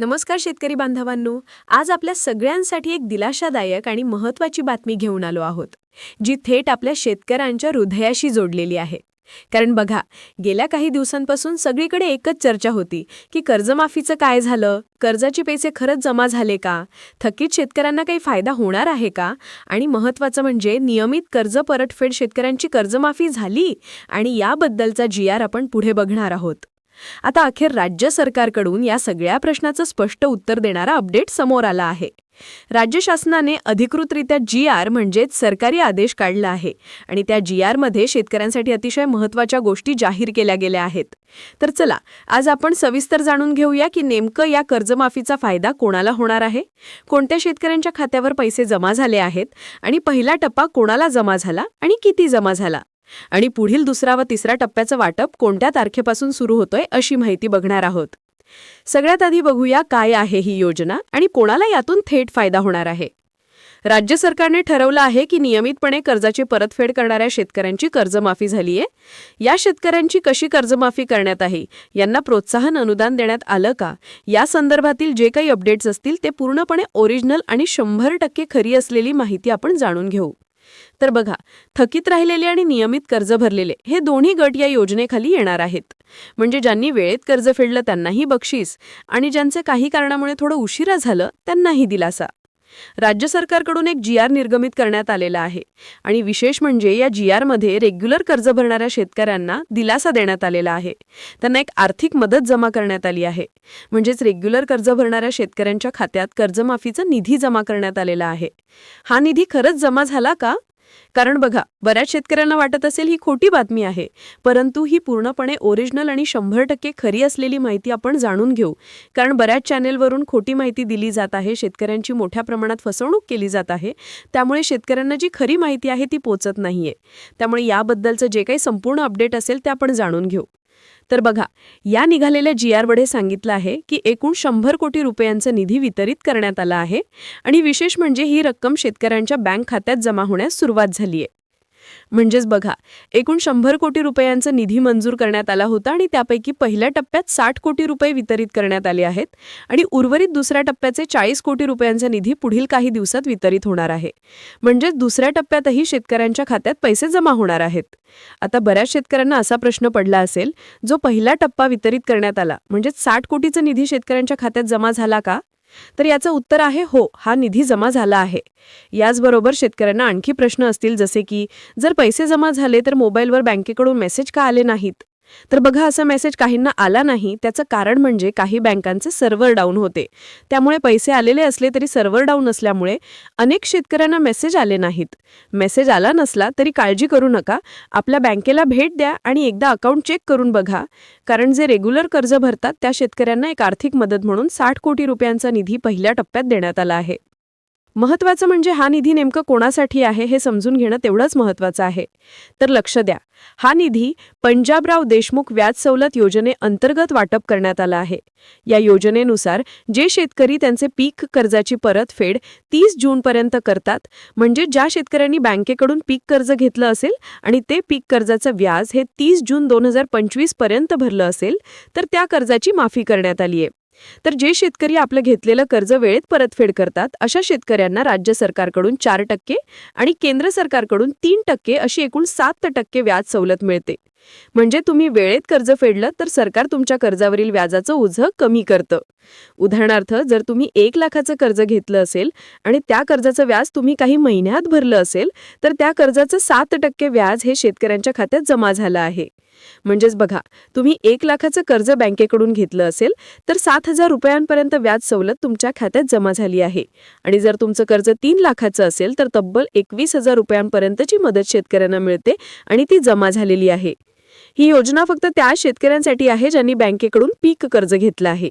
नमस्कार शेतकरी बांधवांनो आज आपल्या सगळ्यांसाठी एक दिलाशादायक आणि महत्त्वाची बातमी घेऊन आलो आहोत जी थेट आपल्या शेतकऱ्यांच्या हृदयाशी जोडलेली आहे. कारण बघा गेल्या काही दिवसांपासून सगळीकडे एकच चर्चा होती की कर्जमाफीचं काय झालं कर्जाचे पैसे खरंच जमा झाले का थकीत शेतकऱ्यांना काही फायदा होणार आहे का आणि महत्त्वाचं म्हणजे नियमित कर्ज परतफेड शेतकऱ्यांची कर्जमाफी झाली आणि याबद्दलचा जी आर आपण पुढे बघणार आहोत. आता अखेर राज्य सरकारकडून या सगळ्या प्रश्नाचं स्पष्ट उत्तर देणारा अपडेट समोर आला आहे. राज्य शासनाने अधिकृतरित्या जी आर म्हणजेच सरकारी आदेश काढला आहे आणि त्या जी आरमध्ये शेतकऱ्यांसाठी अतिशय महत्त्वाच्या गोष्टी जाहीर केल्या गेल्या आहेत. तर चला आज आपण सविस्तर जाणून घेऊया की नेमकं या कर्जमाफीचा फायदा कोणाला होणार आहे? कोणत्या शेतकऱ्यांच्या खात्यावर पैसे जमा झाले आहेत? आणि पहिला टप्पा कोणाला जमा झाला आणि किती जमा झाला? आणि पुढील दुसरा व तिसऱ्या टप्प्याचं वाटप कोणत्या तारखेपासून सुरू होतोय अशी माहिती बघणार आहोत. सगळ्यात आधी बघूया काय आहे ही योजना आणि कोणाला यातून थेट फायदा होणार आहे. राज्य सरकारने ठरवलं आहे की नियमितपणे कर्जाची परतफेड करणाऱ्या शेतकऱ्यांची कर्जमाफी झालीय. या शेतकऱ्यांची कशी कर्जमाफी करण्यात आहे यांना प्रोत्साहन अनुदान देण्यात आलं का या संदर्भातील जे काही अपडेट्स असतील ते पूर्णपणे ओरिजिनल आणि शंभर टक्के खरी असलेली माहिती आपण जाणून घेऊ. तर बघा थकीत राहिलेले आणि नियमित कर्ज भरलेले हे दोन्ही गट या योजनेखाली येणार आहेत. म्हणजे ज्यांनी वेळेत कर्ज फेडलं त्यांनाही बक्षीस आणि ज्यांचे काही कारणामुळे थोडं उशिरा झालं त्यांनाही दिलासा. राज्य सरकारकडून एक जी आर निर्गमित करण्यात आलेला आहे आणि विशेष म्हणजे या जी आरमध्ये रेग्युलर कर्ज भरणाऱ्या शेतकऱ्यांना दिलासा देण्यात आलेला आहे. त्यांना एक आर्थिक मदत जमा करण्यात आली आहे. म्हणजेच रेग्युलर कर्ज भरणाऱ्या शेतकऱ्यांच्या खात्यात कर्जमाफीचा निधी जमा करण्यात आलेला आहे. हा निधी खरंच जमा झाला का? कारण बघा बऱ्याच शेतकऱ्यांना वाटत असेल ही खोटी बातमी आहे परंतु ही पूर्णपणे ओरिजिनल आणि शंभर टक्के खरी असलेली माहिती आपण जाणून घेऊ. कारण बऱ्याच चॅनेलवरून खोटी माहिती दिली जात आहे शेतकऱ्यांची मोठ्या प्रमाणात फसवणूक केली जात आहे त्यामुळे शेतकऱ्यांना जी खरी माहिती आहे ती पोचत नाहीये. त्यामुळे याबद्दलचं जे काही संपूर्ण अपडेट असेल ते आपण जाणून घेऊ. तर बघा या निघालेल्या जी आरमध्ये सांगितलं आहे की एकूण शंभर कोटी रुपयांचा निधी वितरित करण्यात आला आहे आणि विशेष म्हणजे ही रक्कम शेतकऱ्यांच्या बँक खात्यात जमा होण्यास सुरुवात झाली आहे म्हणजेच बघा एकूण शंभर कोटी रुपयांचा निधी मंजूर करण्यात आला होता आणि त्यापैकी पहिल्या टप्प्यात साठ कोटी रुपये वितरित करण्यात आले आहेत आणि उर्वरित दुसऱ्या टप्प्याचे चाळीस कोटी रुपयांचा निधी पुढील काही दिवसात वितरित होणार आहे. म्हणजेच दुसऱ्या टप्प्यातही शेतकऱ्यांच्या खात्यात पैसे जमा होणार आहेत. आता बऱ्याच शेतकऱ्यांना असा प्रश्न पडला असेल जो पहिला टप्पा वितरित करण्यात आला म्हणजेच साठ कोटीचा निधी शेतकऱ्यांच्या खात्यात जमा झाला का? तर याचं उत्तर आहे हो हा निधी जमा झाला आहे. याचबरोबर शेतकऱ्यांना आणखी प्रश्न असतील जसे की जर पैसे जमा झाले तर मोबाईलवर बँकेकडून मेसेज का आले नाहीत? तर बघा असा मेसेज काहींना आला नाही. त्याचं कारण म्हणजे काही बँकांचे सर्व्हर डाऊन होते. त्यामुळे पैसे आलेले असले तरी सर्व्हर डाऊन असल्यामुळे अनेक शेतकऱ्यांना मेसेज आले नाहीत. मेसेज आला नसला तरी काळजी करू नका. आपल्या बँकेला भेट द्या आणि एकदा अकाउंट चेक करून बघा. कारण जे रेग्युलर कर्ज भरतात त्या शेतकऱ्यांना एक आर्थिक मदत म्हणून साठ कोटी रुपयांचा निधी पहिल्या टप्प्यात देण्यात आला आहे. महत्वाचं म्हणजे हा निधी नेमकं कोणासाठी आहे हे समजून घेणं तेवढंच महत्वाचं आहे. तर लक्ष द्या. हा निधी पंजाबराव देशमुख व्याज सवलत योजनेअंतर्गत वाटप करण्यात आला आहे. या योजनेनुसार जे शेतकरी त्यांचे पीक कर्जाची परतफेड तीस जूनपर्यंत करतात म्हणजे ज्या शेतकऱ्यांनी बँकेकडून पीक कर्ज घेतलं असेल आणि ते पीक कर्जाचं व्याज हे तीस जून दोन हजार पंचवीसपर्यंत भरलं असेल तर त्या कर्जाची माफी करण्यात आली आहे तर जे शेतकरी आपलं घेतलेलं कर्ज वेळेत परतफेड करतात अशा शेतकऱ्यांना राज्य सरकारकडून चार टक्के आणि केंद्र सरकारकडून तीन टक्के अशी एकूण सात टक्के व्याज सवलत मिळते. म्हणजे तुम्ही वेळेत कर्ज फेडलं तर सरकार तुमच्या कर्जावरील व्याजाचं ओझं कमी करतं. उदाहरणार्थ जर तुम्ही एक लाखाचं कर्ज घेतलं असेल आणि त्या कर्जाचं व्याज तुम्ही काही महिन्यात भरलं असेल तर त्या कर्जाचं सात टक्के व्याज हे शेतकऱ्यांच्या खात्यात जमा झालं आहे. म्हणजेच बघा तुम्ही एक लाखाचं कर्ज बँकेकडून घेतलं असेल तर सात हजार रुपयांपर्यंत व्याज सवलत तुमच्या खात्यात जमा झाली आहे. आणि जर तुमचं कर्ज तीन लाखाचं असेल तर तब्बल एकवीस हजार रुपयांपर्यंतची मदत शेतकऱ्यांना मिळते आणि ती जमा झालेली आहे. ही योजना फक्त त्या शेतकऱ्यांसाठी आहे ज्यांनी बँकेकडून पीक कर्ज घेतलं आहे.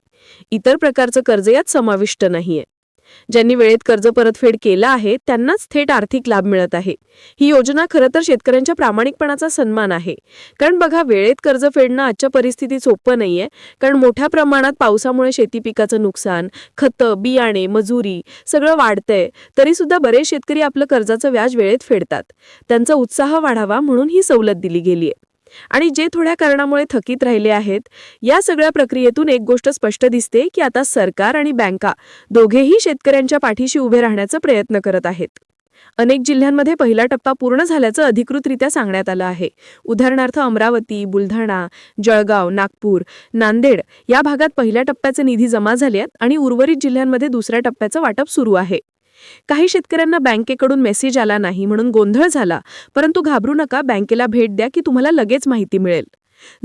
इतर प्रकारचं कर्ज यात समाविष्ट नाहीये. ज्यांनी वेळेत कर्ज परतफेड केला आहे त्यांनाच थेट आर्थिक लाभ मिळत आहे. ही योजना खरं तर शेतकऱ्यांच्या प्रामाणिकपणाचा सन्मान आहे. कारण बघा वेळेत कर्ज फेडणं आजच्या परिस्थितीत सोपं नाहीये. कारण मोठ्या प्रमाणात पावसामुळे शेती पिकाचं नुकसान खतं बियाणे मजुरी सगळं वाढतंय. तरी सुद्धा बरेच शेतकरी आपलं कर्जाचं व्याज वेळेत फेडतात. त्यांचा उत्साह वाढावा म्हणून ही सवलत दिली गेलीय. आणि जे थोड्या कारणामुळे थकीत राहिले आहेत या सगळ्या प्रक्रियेतून एक गोष्ट स्पष्ट दिसते की आता सरकार आणि बँका दोघेही शेतकऱ्यांच्या पाठीशी उभे राहण्याचा प्रयत्न करत आहेत. अनेक जिल्ह्यांमध्ये पहिला टप्पा पूर्ण झाल्याचं अधिकृतरित्या सांगण्यात आलं आहे. उदाहरणार्थ अमरावती बुलढाणा जळगाव नागपूर नांदेड या भागात पहिल्या टप्प्याचे निधी जमा झाले आहेत आणि उर्वरित जिल्ह्यांमध्ये दुसऱ्या टप्प्याचं वाटप सुरू आहे. काही शेतकऱ्यांना बँकेकडून मेसेज आला नाही म्हणून गोंधळ झाला परंतु घाबरू नका बँकेला भेट द्या की तुम्हाला लगेच माहिती मिळेल.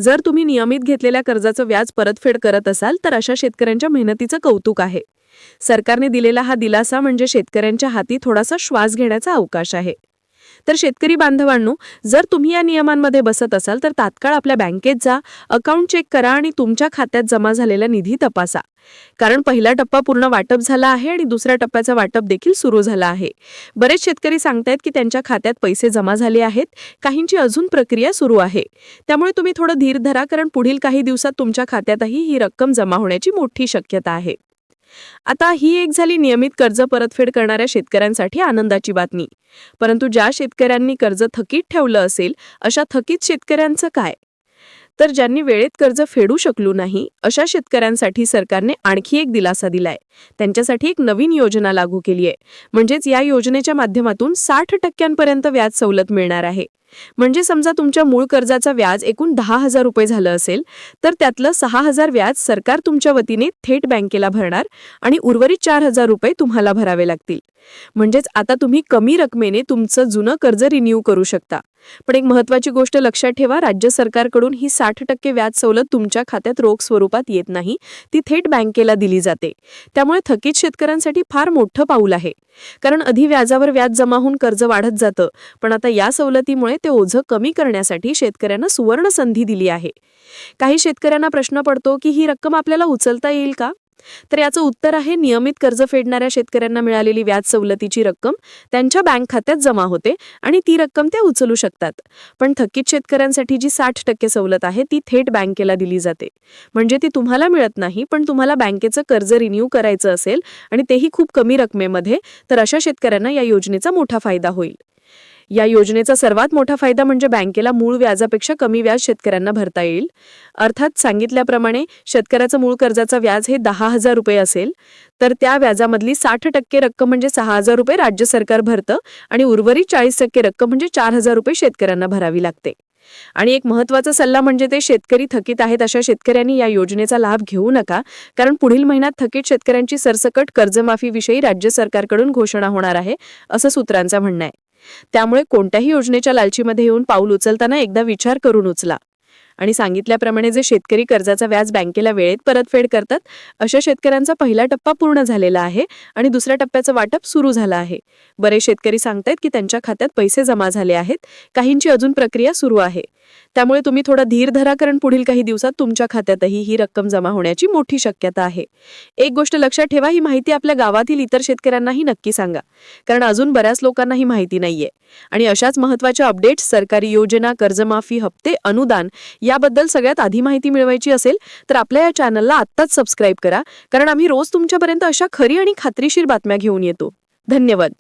जर तुम्ही नियमित घेतलेल्या कर्जाचं व्याज परतफेड करत असाल तर अशा शेतकऱ्यांच्या मेहनतीचं कौतुक आहे. सरकारने दिलेला हा दिलासा म्हणजे शेतकऱ्यांच्या हाती थोडासा श्वास घेण्याचा अवकाश आहे. तर शेतकरी बांधवांनो जर तुम्ही या नियमांमध्ये बसत असाल तर तात्काळ आपल्या बँकेत जा अकाउंट चेक करा आणि तुमच्या खात्यात जमा झालेला निधी तपासा. कारण पहिला टप्पा पूर्ण वाटप झाला आहे आणि दुसऱ्या टप्प्याचं वाटप देखील सुरू झालं आहे. बरेच शेतकरी सांगतायत की त्यांच्या खात्यात पैसे जमा झाले आहेत काहींची अजून प्रक्रिया सुरू आहे. त्यामुळे तुम्ही थोडं धीर धरा कारण पुढील काही दिवसात तुमच्या खात्यातही ही रक्कम जमा होण्याची मोठी शक्यता आहे. आता ही एक झाली नियमित कर्ज परतफेड करणाऱ्या शेतकऱ्यांसाठी आनंदाची बातमी. परंतु ज्या शेतकऱ्यांनी कर्ज थकीत ठेवलं असेल अशा थकीत शेतकऱ्यांचं काय? तर ज्यांनी वेळेत कर्ज फेडू शकलो नाही अशा शेतकऱ्यांसाठी सरकारने आणखी एक दिलासा दिलाय. त्यांच्यासाठी एक नवीन योजना लागू केली आहे म्हणजेच या योजनेच्या माध्यमातून साठ टक्क्यांपर्यंत व्याज सवलत मिळणार आहे. म्हणजे समजा तुमच्या मूळ कर्जाचा व्याज एकूण दहा हजार रुपये झालं असेल तर त्यातलं सहा हजार व्याज सरकार तुमच्या वतीने थेट बँकेला भरणार आणि उर्वरित चार हजार रुपये तुम्हाला भरावे लागतील. म्हणजेच आता तुम्ही कमी रकमेने तुमचं जुनं कर्ज रिन्यू करू शकता. पण एक महत्वाची गोष्ट लक्षात ठेवा राज्य सरकारकडून ही साठ टक्के व्याज सवलत तुमच्या खात्यात रोख स्वरूपात येत नाही ती थेट बँकेला दिली जाते. त्यामुळे थकीत शेतकऱ्यांसाठी फार मोठं पाऊल आहे. कारण आधी व्याजावर व्याज जमा होऊन कर्ज वाढत जातं पण आता या सवलतीमुळे ते ओझं कमी करण्यासाठी शेतकऱ्यांना सुवर्ण संधी दिली आहे. काही शेतकऱ्यांना प्रश्न पडतो की ही रक्कम आपल्याला उचलता येईल का? तर याचं उत्तर आहे नियमित कर्ज फेडणाऱ्या शेतकऱ्यांना मिळालेली व्याज सवलतीची रक्कम त्यांच्या बँक खात्यात जमा होते आणि ती रक्कम त्या उचलू शकतात. पण थकीत शेतकऱ्यांसाठी जी साठ टक्के सवलत आहे ती थेट बँकेला दिली जाते. म्हणजे ती तुम्हाला मिळत नाही पण तुम्हाला बँकेचं कर्ज रिन्यू करायचं असेल आणि तेही खूप कमी रकमेमध्ये तर अशा शेतकऱ्यांना या योजनेचा मोठा फायदा होईल. या योजनेचा सर्वात मोठा फायदा म्हणजे बँकेला मूळ व्याजापेक्षा कमी व्याज शेतकऱ्यांना भरता येईल. अर्थात सांगितल्याप्रमाणे शेतकऱ्याचं मूळ कर्जाचं व्याज हे दहा हजार रुपये असेल. तर त्या व्याजामधली साठ टक्के रक्कम म्हणजे सहा हजार रुपये राज्य सरकार भरतं आणि उर्वरित चाळीस टक्के रक्कम म्हणजे चार हजार रुपये शेतकऱ्यांना भरावी लागते. आणि एक महत्त्वाचा सल्ला म्हणजे ते शेतकरी थकीत आहेत अशा शेतकऱ्यांनी या योजनेचा लाभ घेऊ नका. कारण पुढील महिन्यात थकीत शेतकऱ्यांची सरसकट कर्जमाफीविषयी राज्य सरकारकडून घोषणा होणार आहे असं सूत्रांचं म्हणणं आहे. त्यामुळे कोणत्याही योजनेच्या लालचीमध्ये येऊन पाऊल उचलताना एकदा विचार करून उचला. आणि सांगितल्याप्रमाणे जे शेतकरी कर्जाचा व्याज बँकेला वेळेत परतफेड करतात अशा शेतकऱ्यांचा पहिला टप्पा पूर्ण झालेला आहे आणि दुसऱ्या टप्प्याचं वाटप सुरू झालं आहे. बरेच शेतकरी सांगतायत की त्यांच्या खात्यात पैसे जमा झाले आहेत. काहींची अजून प्रक्रिया सुरू आहे. त्यामुळे तुम्ही थोडा धीर धरा कारण पुढील काही दिवसात तुमच्या खात्यातही ही रक्कम जमा होण्याची मोठी शक्यता आहे. एक गोष्ट लक्षात ठेवा ही माहिती आपल्या गावातील इतर शेतकऱ्यांनाही नक्की सांगा कारण अजून बऱ्याच लोकांना ही माहिती नाहीये. आणि अशाच महत्त्वाच्या अपडेट्स सरकारी योजना कर्जमाफी हप्ते अनुदान याबद्दल सगळ्यात आधी माहिती मिळवायची असेल तर आपल्या या चॅनलला आत्ताच सबस्क्राईब करा कारण आम्ही रोज तुमच्यापर्यंत अशा खरी आणि खात्रीशीर बातम्या घेऊन येतो. धन्यवाद.